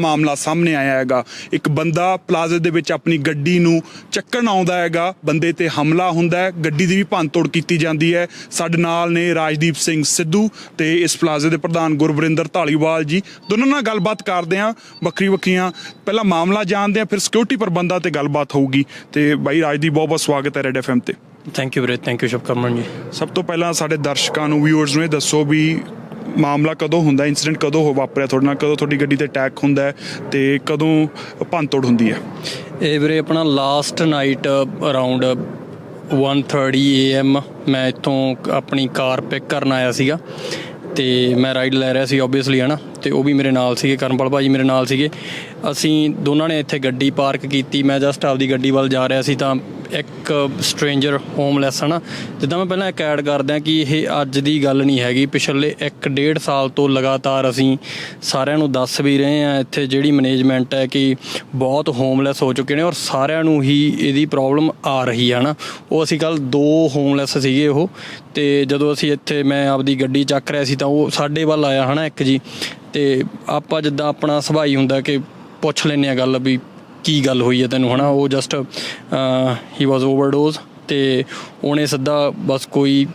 ਮਾਮਲਾ ਸਾਹਮਣੇ ਆਇਆ ਹੈਗਾ। ਇੱਕ ਬੰਦਾ ਪਲਾਜ਼ੇ ਦੇ ਵਿੱਚ ਆਪਣੀ ਗੱਡੀ ਨੂੰ ਚੱਕਣ ਆਉਂਦਾ ਹੈਗਾ। ਬੰਦੇ ਤੇ ਹਮਲਾ ਹੁੰਦਾ ਹੈ। ਗੱਡੀ ਦੀ ਵੀ ਭੰਨਤੋੜ ਕੀਤੀ ਜਾਂਦੀ ਹੈ। ਸਾਡੇ ਨਾਲ ਨੇ ਰਾਜਦੀਪ ਸਿੰਘ ਸਿੱਧੂ ਤੇ ਇਸ ਪਲਾਜ਼ੇ ਦੇ ਪ੍ਰਧਾਨ ਗੁਰਵਰਿੰਦਰ ਢਾਲੀਵਾਲ ਜੀ। ਦੋਨਾਂ ਨਾਲ ਗੱਲਬਾਤ ਕਰਦੇ ਹਾਂ। ਵੱਖਰੀ ਵੱਖਰੀਆਂ ਪਹਿਲਾਂ ਮਾਮਲਾ ਜਾਣਦੇ ਹਾਂ ਫਿਰ ਸਿਕਿਉਰਿਟੀ ਪ੍ਰਬੰਧਾਂ ਤੇ ਗੱਲਬਾਤ ਹੋਊਗੀ। ਤੇ ਬਾਈ ਰਾਜਦੀਪ ਬਹੁਤ ਬਹੁਤ ਸਵਾਗਤ ਹੈ ਰੈਡ ਐਫਐਮ ਤੇ। ਥੈਂਕ ਯੂ ਵੀਰੇ ਥੈਂਕ ਯੂ ਸ਼ੁਭਕਰਮਨ ਜੀ। ਸਭ ਤੋਂ ਪਹਿਲਾਂ ਸਾਡੇ ਦਰਸ਼ਕਾਂ ਨੂੰ ਵਿਊਅਰਸ ਨੂੰ ਇਹ ਦੱਸੋ ਵੀ ਮਾਮਲਾ ਕਦੋਂ ਹੁੰਦਾ ਇਨਸੀਡੈਂਟ ਕਦੋਂ ਹੋ ਵਾਪਰਿਆ ਤੁਹਾਡੇ ਨਾਲ, ਕਦੋਂ ਤੁਹਾਡੀ ਗੱਡੀ ਤੇ ਅਟੈਕ ਹੁੰਦਾ ਹੈ ਤੇ ਕਦੋਂ ਭੰਨਤੋੜ ਹੁੰਦੀ ਹੈ? ਇਹ ਵੀਰੇ ਆਪਣਾ ਲਾਸਟ ਨਾਈਟ ਅਰਾਊਂਡ 1:30 AM ਮੈਂ ਇੱਥੋਂ ਆਪਣੀ ਕਾਰ ਪਿਕ ਕਰਨ ਆਇਆ ਸੀਗਾ ਤੇ ਮੈਂ ਰਾਈਡ ਲੈ ਰਿਹਾ ਸੀ ਆਬਵੀਅਸਲੀ ਹਨਾ ਤੇ ਉਹ ਵੀ ਮੇਰੇ ਨਾਲ ਸੀਗੇ ਕਰਨਪਾਲ ਭਾਜੀ ਮੇਰੇ ਨਾਲ ਸੀਗੇ। ਅਸੀਂ ਦੋਨਾਂ ਨੇ ਇੱਥੇ ਗੱਡੀ ਪਾਰਕ ਕੀਤੀ। ਮੈਂ ਜਸਟ ਆਪਦੀ ਗੱਡੀ ਵੱਲ ਜਾ ਰਿਹਾ ਸੀ ਤਾਂ ਇੱਕ ਸਟ੍ਰੇਂਜਰ ਹੋਮਲੈਸ ਹਨਾ। ਜਿੱਦਾਂ ਮੈਂ ਪਹਿਲਾਂ ਇੱਕ ਐਡ ਕਰਦਾ ਕਿ ਇਹ ਅੱਜ ਦੀ ਗੱਲ ਨਹੀਂ ਹੈਗੀ। ਪਿਛਲੇ 1.5 ਸਾਲ ਤੋਂ ਲਗਾਤਾਰ ਅਸੀਂ ਸਾਰਿਆਂ ਨੂੰ ਦੱਸ ਵੀ ਰਹੇ ਆ ਇੱਥੇ ਜਿਹੜੀ ਮੈਨੇਜਮੈਂਟ ਹੈ ਕਿ ਬਹੁਤ ਹੋਮਲੈਸ ਹੋ ਚੁੱਕੇ ਨੇ ਔਰ ਸਾਰਿਆਂ ਨੂੰ ਹੀ ਇਹਦੀ ਪ੍ਰੋਬਲਮ ਆ ਰਹੀ ਹੈ ਨਾ ਉਹ ਅਸੀਂ ਕੱਲ ਦੋ ਹੋਮਲੈਸ ਸੀਗੇ ਉਹ ਤੇ ਜਦੋਂ ਅਸੀਂ ਇੱਥੇ ਮੈਂ ਆਪਦੀ ਗੱਡੀ ਚੱਕ ਰਿਹਾ ਸੀ ਤਾਂ ਉਹ ਸਾਡੇ ਵੱਲ ਆਇਆ ਹਨਾ ਇੱਕ ਜੀ। ਤੇ ਆਪਾਂ ਜਿੱਦਾਂ ਆਪਣਾ ਸੁਭਾਈ ਹੁੰਦਾ ਕਿ ਪੁੱਛ ਲੈਂਦੇ ਆ ਗੱਲ ਵੀ ਕੀ ਗੱਲ ਹੋਈ ਹੈ ਤੈਨੂੰ ਹਨਾ ਉਹ ਜਸਟ ਹੀ ਵਾਸ ਓਵਰਡੋਜ਼ ਤੇ ਉਹਨੇ ਸਿੱਧਾ ਬਸ ਕੋਈ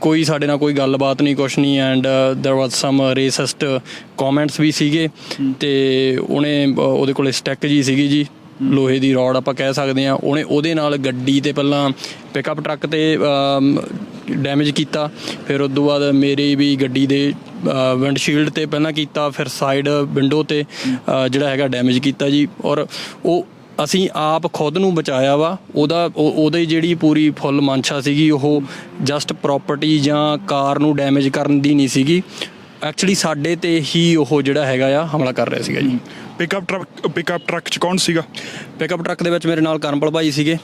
ਕੋਈ ਸਾਡੇ ਨਾਲ ਕੋਈ ਗੱਲਬਾਤ ਨਹੀਂ ਕੁਛ ਨਹੀਂ and there was some racist comments ਵੀ ਸੀਗੇ ਤੇ ਉਹਨੇ ਅਹ, ਉਹਦੇ ਕੋਲੇ ਸਟੈਕ ਜੀ ਸੀਗੀ ਜੀ ਲੋਹੇ ਦੀ ਰੋਡ ਆਪਾਂ ਕਹਿ ਸਕਦੇ ਆ ਉਹਨੇ ਉਹਦੇ ਨਾਲ ਗੱਡੀ ਤੇ ਪਹਿਲਾਂ ਪਿਕਅਪ ਟਰੱਕ ਤੇ ਡੈਮੇਜ ਕੀਤਾ ਫਿਰ ਉਸ ਤੋਂ ਬਾਅਦ ਮੇਰੀ ਵੀ ਗੱਡੀ ਦੇ ਵਿੰਡਸ਼ੀਲਡ ਤੇ ਪਹਿਲਾਂ ਕੀਤਾ, ਫਿਰ ਸਾਈਡ ਵਿੰਡੋ ਤੇ ਜਿਹੜਾ ਹੈਗਾ ਡੈਮੇਜ ਕੀਤਾ ਜੀ। ਔਰ ਉਹ ਅਸੀਂ ਆਪ ਖੁਦ ਨੂੰ ਬਚਾਇਆ ਵਾ। ਉਹਦਾ ਉਹਦੀ ਜਿਹੜੀ ਪੂਰੀ ਫੁੱਲ ਮਨਸ਼ਾ ਸੀਗੀ, ਉਹ ਜਸਟ ਪ੍ਰਾਪਰਟੀ ਜਾਂ ਕਾਰ ਨੂੰ ਡੈਮੇਜ ਕਰਨ ਦੀ ਨਹੀਂ ਸੀਗੀ। ਐਕਚੁਅਲੀ ਸਾਡੇ ਤੇ ਹੀ ਉਹ ਜਿਹੜਾ ਹੈਗਾ ਆ ਹਮਲਾ ਕਰ ਰਿਹਾ ਸੀਗਾ ਜੀ। ਪਿਕਅਪ ਟਰੱਕ ਪਿਕਅਪ ਟਰੱਕ ਚ ਕੌਣ ਸੀਗਾ? ਪਿਕਅਪ ਟਰੱਕ ਦੇ ਵਿੱਚ ਮੇਰੇ ਨਾਲ ਕਰਨਪਲ ਭਾਈ ਸੀਗੇ।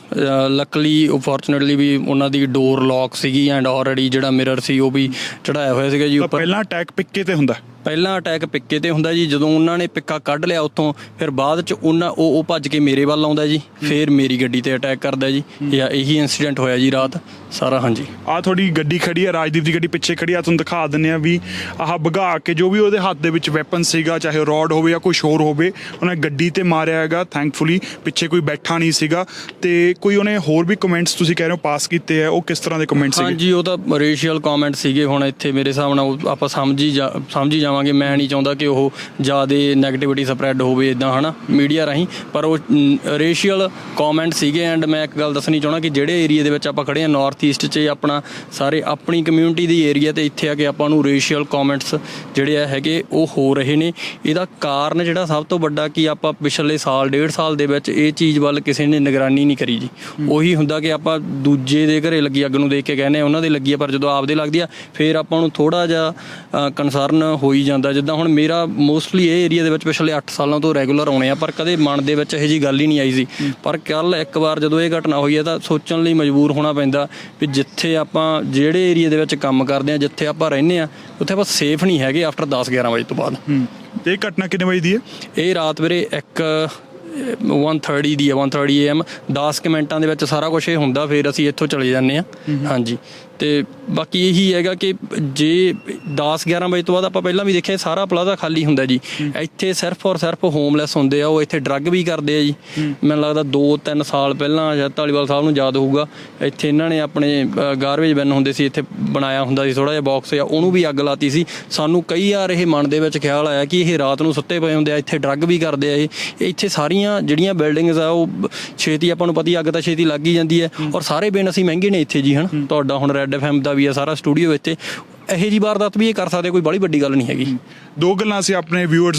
ਲੱਕਲੀ ਫੋਰਚੂਨੇਟਲੀ ਵੀ ਉਹਨਾਂ ਦੀ ਡੋਰ ਲੌਕ ਸੀਗੀ ਐਂਡ ਆਲਰੇਡੀ ਜਿਹੜਾ ਮਿਰਰ ਸੀ ਉਹ ਵੀ ਚੜਾਇਆ ਹੋਇਆ ਸੀਗਾ ਜੀ ਉੱਪਰ। ਪਹਿਲਾਂ ਅਟੈਕ ਪਿੱਕੇ ਤੇ ਹੁੰਦਾ? ਪਹਿਲਾ ਅਟੈਕ ਪਿੱਕੇ ਤੇ ਹੁੰਦਾ ਜੀ ਜਦੋਂ ਉਹਨਾਂ ਨੇ ਪਿੱਕਾ ਕੱਢ ਲਿਆ ਉੱਥੋਂ ਫਿਰ ਬਾਅਦ ਚ ਉਹਨਾਂ ਉਹ ਉਹ ਭੱਜ ਕੇ ਮੇਰੇ ਵੱਲ ਆਉਂਦਾ ਜੀ ਫਿਰ ਮੇਰੀ ਗੱਡੀ ਤੇ ਅਟੈਕ ਕਰਦਾ ਜੀ ਇਹ ਇਹੀ ਇਨਸੀਡੈਂਟ ਹੋਇਆ ਜੀ ਰਾਤ ਸਾਰਾ ਹਾਂਜੀ। ਆ ਤੁਹਾਡੀ ਗੱਡੀ ਖੜੀ ਹੈ ਰਾਜਦੀਪ ਦੀ ਗੱਡੀ ਪਿੱਛੇ ਖੜੀ ਆ ਤੁਹਾਨੂੰ ਦਿਖਾ ਦਿੰਨੇ ਆ ਵੀ ਆਹ ਭਗਾ ਕੇ ਜੋ ਵੀ ਉਹਦੇ ਹੱਥ ਦੇ ਵਿੱਚ ਵੈਪਨ ਸੀਗਾ ਚਾਹੇ ਰੋਡ ਹੋਵੇ ਜਾਂ ਕੋਈ ਹੋਰ ਹੋਵੇ ਉਹਨੇ ਗੱਡੀ ਤੇ ਮਾਰਿਆ ਹੈਗਾ ਥੈਂਕਫੁਲੀ ਪਿੱਛੇ ਕੋਈ ਬੈਠਾ ਨਹੀਂ ਸੀਗਾ ਤੇ ਕੋਈ ਉਹਨੇ ਹੋਰ ਵੀ ਕਮੈਂਟਸ ਤੁਸੀਂ ਕਹਿ ਰਹੇ ਹੋ ਪਾਸ ਕੀਤੇ ਆ ਉਹ ਕਿਸ ਤਰ੍ਹਾਂ ਦੇ ਕਮੈਂਟ ਸੀਗੇ? ਹਾਂਜੀ ਉਹ ਤਾਂ ਰੇਸ਼ੀਅਲ ਕਮੈਂਟ ਸੀਗੇ ਹੁਣ ਇੱਥੇ ਮੇਰੇ ਉਹ ਆਪਾਂ ਸਮਝ ਜਾ- ਸਮਝ ਹੀ ਜਾਵਾਂਗੇ। ਮੈਂ ਨਹੀਂ ਚਾਹੁੰਦਾ ਕਿ ਉਹ ਜ਼ਿਆਦਾ 네ਗੇਟਿਵਿਟੀ ਸਪਰੈਡ ਹੋਵੇ ਇਦਾਂ ਹਨਾ ਮੀਡੀਆ ਰਾਹੀਂ। ਪਰ ਉਹ ਰੇਸ਼ੀਅਲ ਕਮੈਂਟ ਸੀਗੇ ਐਂਡ ਮੈਂ ਇੱਕ ਗੱਲ ਦੱਸਣੀ ਚਾਹਣਾ ਕਿ ਜਿਹੜੇ ਏਰੀਆ ਦੇ ਵਿੱਚ ਆਪਾਂ ਖੜੇ ਆ ਨਾਰਥ ਈਸਟ 'ਚ ਆਪਣਾ ਸਾਰੇ ਆਪਣੀ ਕਮਿਊਨਿਟੀ ਦੀ ਏਰੀਆ ਤੇ ਇੱਥੇ ਆ ਕੇ ਆਪਾਂ ਨੂੰ ਰੇਸ਼ੀਅਲ ਕਮੈਂਟਸ ਜਿਹੜੇ ਆ ਹੈਗੇ ਉਹ ਹੋ ਰਹੇ ਨੇ। ਇਹਦਾ ਕਾਰਨ ਜਿਹੜਾ ਸਭ ਤੋਂ ਵੱਡਾ ਕਿ ਆਪਾਂ ਪਿਛਲੇ ਸਾਲ ਡੇਢ ਸਾਲ ਦੇ ਵਿੱਚ ਇਹ ਚੀਜ਼ ਵੱਲ ਕਿਸੇ ਨੇ ਨਿਗਰਾਨੀ ਨਹੀਂ ਕਰੀ ਜੀ। ਉਹੀ ਹੁੰਦਾ ਕਿ ਆਪਾਂ ਦੂਜੇ ਦੇ ਘਰੇ ਲੱਗੀ ਅੱਗ ਨੂੰ ਦੇਖ ਕੇ ਕਹਿੰਦੇ ਉਹਨਾਂ ਦੇ ਲੱਗੀ ਆ ਪਰ ਜਦੋਂ ਆਪਦੇ ਲੱਗਦੀ ਆ ਫਿਰ ਆਪਾਂ ਨੂੰ ਥੋੜਾ ਜਿਹਾ ਕਨਸਰਨ ਹੋ ਹੀ ਜਾਂਦਾ। ਜਿੱਦਾਂ ਹੁਣ ਮੇਰਾ ਮੋਸਟਲੀ ਇਹ ਏਰੀਆ ਦੇ ਵਿੱਚ ਪਿਛਲੇ 8 ਸਾਲਾਂ ਤੋਂ ਰੈਗੂਲਰ ਆਉਣੇ ਆ ਪਰ ਕਦੇ ਮਨ ਦੇ ਵਿੱਚ ਇਹੋ ਜੀ ਗੱਲ ਹੀ ਨਹੀਂ ਆਈ ਸੀ। ਪਰ ਕੱਲ ਇੱਕ ਵਾਰ ਜਦੋਂ ਇਹ ਘਟਨਾ ਹੋਈ ਹੈ ਤਾਂ ਸੋਚਣ ਲਈ ਮਜਬੂਰ ਹੋਣਾ ਪੈਂਦਾ ਵੀ ਜਿੱਥੇ ਆਪਾਂ ਜਿਹੜੇ ਏਰੀਆ ਦੇ ਵਿੱਚ ਕੰਮ ਕਰਦੇ ਆ ਜਿੱਥੇ ਆਪਾਂ ਰਹਿੰਦੇ ਆ ਉੱਥੇ ਆਪਾਂ ਸੇਫ ਨਹੀਂ ਹੈਗੇ ਆਫਟਰ 10 11 ਵਜੇ ਤੋਂ ਬਾਅਦ। ਤੇ ਇਹ ਘਟਨਾ ਕਿੰਨੇ ਵਜੇ ਦੀ ਹੈ? ਇਹ ਰਾਤ ਵੀਰੇ ਇੱਕ 1:30 ਦੀ ਹੈ 1:30 AM 10 ਕੁ ਮਿੰਟਾਂ ਦੇ ਵਿੱਚ ਸਾਰਾ ਕੁਝ ਇਹ ਹੁੰਦਾ ਫਿਰ ਅਸੀਂ ਇੱਥੋਂ ਚਲੇ ਜਾਂਦੇ ਆ। ਹਾਂਜੀ। ਤੇ ਬਾਕੀ ਇਹੀ ਹੈਗਾ ਕਿ ਜੇ 10 11 ਵਜੇ ਤੋਂ ਬਾਅਦ ਆਪਾਂ ਪਹਿਲਾਂ ਵੀ ਦੇਖਿਆ ਸਾਰਾ ਪਲਾਜ਼ਾ ਖਾਲੀ ਹੁੰਦਾ ਜੀ। ਇੱਥੇ ਸਿਰਫ ਔਰ ਸਿਰਫ ਹੋਮਲੈਸ ਹੁੰਦੇ ਆ ਉਹ ਇੱਥੇ ਡਰੱਗ ਵੀ ਕਰਦੇ ਆ ਜੀ। ਮੈਨੂੰ ਲੱਗਦਾ 2-3 ਸਾਲ ਪਹਿਲਾਂ ਜਦ ਧਾਲੀਵਾਲ ਸਾਹਿਬ ਨੂੰ ਯਾਦ ਹੋਊਗਾ ਇੱਥੇ ਇਹਨਾਂ ਨੇ ਆਪਣੇ ਗਾਰਬੇਜ ਬਿਨ ਹੁੰਦੇ ਸੀ ਇੱਥੇ ਬਣਾਇਆ ਹੁੰਦਾ ਸੀ ਥੋੜਾ ਜਿਹਾ ਬਾਕਸ ਜਾਂ ਉਹਨੂੰ ਵੀ ਅੱਗ ਲਾਤੀ ਸੀ। ਸਾਨੂੰ ਕਈ ਵਾਰ ਇਹ ਮਨ ਦੇ ਵਿੱਚ ਖਿਆਲ ਆਇਆ ਕਿ ਇਹ ਰਾਤ ਨੂੰ ਸੁੱਤੇ ਪਏ ਹੁੰਦੇ ਆ ਇੱਥੇ ਡਰੱਗ ਵੀ ਕਰਦੇ ਆ ਇਹ। ਇੱਥੇ ਸਾਰੀਆਂ ਜਿਹੜੀਆਂ ਬਿਲਡਿੰਗਸ ਆ ਉਹ ਛੇਤੀ ਆਪਾਂ ਨੂੰ ਪਤਾ ਹੀ ਅੱਗ ਤਾਂ ਛੇਤੀ ਲੱਗ ਹੀ ਜਾਂਦੀ ਹੈ। ਔਰ ਸਾਰੇ ਬਿਨ ਅਸੀਂ ਮਹਿੰਗੇ ਨੇ ਇੱਥੇ ਜੀ ਹਨ? ਤੁਹਾਡਾ ਹੁਣ ਰੈੱਡ ਐਫਐਮ ਦਾ ਵੀ ਆ ਸਾਰਾ ਸਟੂਡੀਓ ਇੱਥੇ। ਇਹੋ ਜੀ ਵਾਰਦਾਤ ਵੀ ਇਹ ਕਰ ਸਕਦੇ, ਕੋਈ ਬੜੀ ਵੱਡੀ ਗੱਲ ਨਹੀਂ ਹੈਗੀ। ਦੋ ਗੱਲਾਂ ਅਸੀਂ ਆਪਣੇ ਵਿਊਅਰਸ